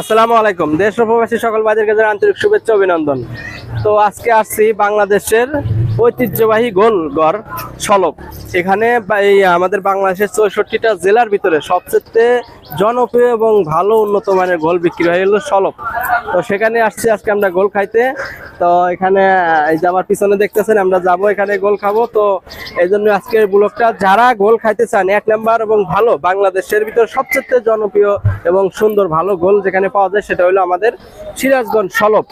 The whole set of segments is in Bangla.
আসসালামু আলাইকুম। দেশ প্রবাসী সকল বাজার কাছে আন্তরিক শুভেচ্ছা অভিনন্দন। তো আজকে আসছি বাংলাদেশের ঐতিহ্যবাহী গোলগড় সলব এখানে এই আমাদের বাংলাদেশের চৌষট্টিটা জেলার ভিতরে সবচেয়ে জনপ্রিয় এবং ভালো উন্নত মানের গোল বিক্রি হয়ে গেল সলব তো সেখানে আসছি, আজকে আমরা গোল খাইতে। তো এখানে, এই যে আমার পিছনে দেখতেছেন, আমরা যাব এখানে গোল খাব। তো এই জন্য আজকের ব্লগটা, যারা গোল খাইতে চান, এক নাম্বার এবং ভালো, বাংলাদেশের ভিতর সবচেয়ে জনপ্রিয় এবং সুন্দর ভালো গোল যেখানে পাওয়া যায়, সেটা হলো আমাদের সিরাজগঞ্জ সলপ।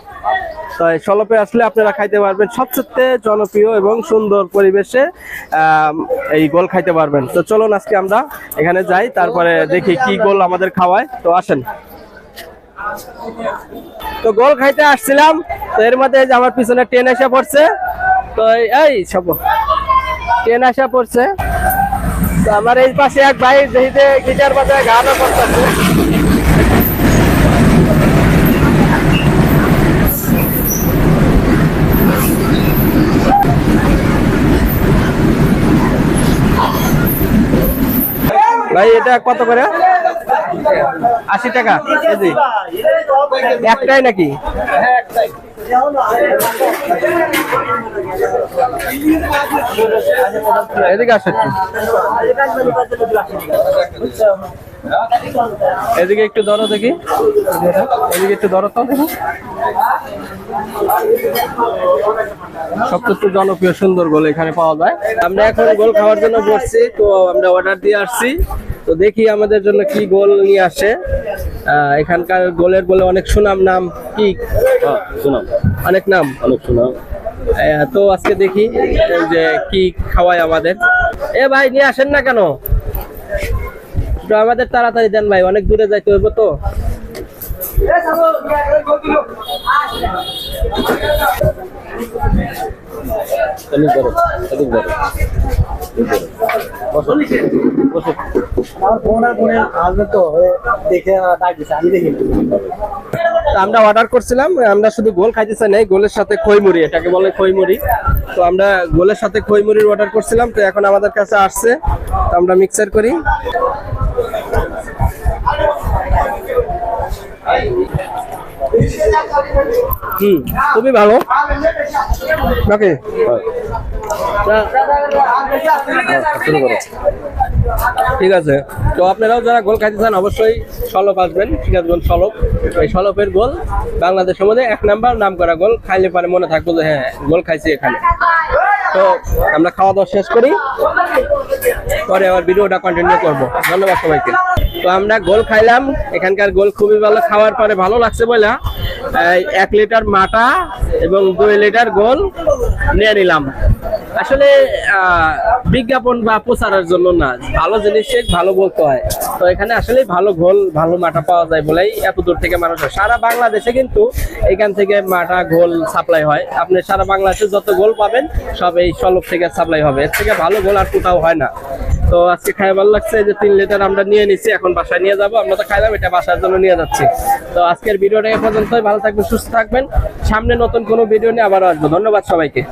তো এই সলপে আসলে আপনারা খাইতে পারবেন সবচেয়ে জনপ্রিয় এবং সুন্দর পরিবেশে এই গোল খাইতে পারবেন। তো চলুন আজকে আমরা এখানে যাই, তারপরে দেখি কি গোল আমাদের খাওয়ায়। তো আসেন। তো গোল খাইতে আসছিলাম। তো এর মধ্যে যে আমার পিছনে ট্রেন এসে পড়ছে, তো এই- সব। ট্রেন এসে পড়ছে। তো আমার এই পাশে এক ভাই যেহিতে গিটার বাজায় গানও করতেছে। ভাই, এটা কত করে? আশি টাকা কেজি। একটাই নাকি? এদিকে আসো এদিকে একটু ধরো দেখি। এদিকে একটু ধরো তো। দেখি সবচেয়ে জনপ্রিয় সুন্দর গোল এখানে পাওয়া যায়। আমরা এখন গোল খাওয়ার জন্য বসছি, তো আমরা অর্ডার দিয়ে আসছি। তো দেখি আমাদের জন্য কি গোল নিয়ে আসে। এখানকার গোলের বলে অনেক সুনাম নাম কি? সুনাম। অনেক নাম। অনেক সুনাম। তো আজকে দেখি যে কি খাওয়ায় আমাদের। এ ভাই নিয়ে আসেন না কেন? একটু আমাদের তাড়াতাড়ি দেন ভাই অনেক দূরে যাইতে হইব তো। বসো আমার অর্ডার করছিলাম, আমরা শুধু গোল খাইতে চাই নাই, গোলের সাথে খইমুড়ি, এটাকে বলে খইমুড়ি। তো আমরা গোলের সাথে খইমুড়ির অর্ডার করছিলাম, তো এখন আমাদের কাছে আসছে, তো আমরা মিক্সার করি। হুম খুবই ভালো? নাকি? করো ঠিক আছে। তো আপনারাও যারা গোল খাইতে চান, অবশ্যই সলপ আসবেন। সিরাজগঞ্জ সলপ এই সলপের গোল বাংলাদেশের মধ্যে এক নাম্বার, নাম করা গোল। খাইলে পরে মনে থাকব যে হ্যাঁ গোল খাইছি এখানে। তো আমরা খাওয়া দাওয়া শেষ করি। পরে আবার ভিডিওটা কন্টিনিউ করব। ধন্যবাদ সবাইকে। তো আমরা গোল খাইলাম। এখানকার গোল খুবই ভালো। খাওয়ার পরে ভালো লাগছে বলে এক লিটার মাটা এবং দুই লিটার গোল নিয়ে নিলাম। আসলে বিজ্ঞাপন বা প্রচারের জন্য না, ভালো জিনিস ভালো বলতে হয়। তো এখানে আসলে ভালো ঘোল, ভালো মাটা পাওয়া যায় বলেই এত দূর থেকে মানুষ সারা বাংলাদেশে কিন্তু এখান থেকে মাটা ঘোল সাপ্লাই হয়। আপনি সারা বাংলাদেশে যত গোল পাবেন, সব এই সলভ থেকে সাপ্লাই হবে। এর থেকে ভালো গোল আর কোথাও হয় না। তো আজকে খাই ভালো লাগছে যে তিন লিটার আমরা নিয়ে নিচ্ছি এখন বাসায় নিয়ে যাব। আমরা তো খাইলাম, এটা বাসার জন্য নিয়ে যাচ্ছি। তো আজকের ভিডিওটা এ পর্যন্তই। ভালো থাকবেন, সুস্থ থাকবেন। সামনে নতুন কোনো ভিডিও নিয়ে আবার আসব। ধন্যবাদ সবাইকে।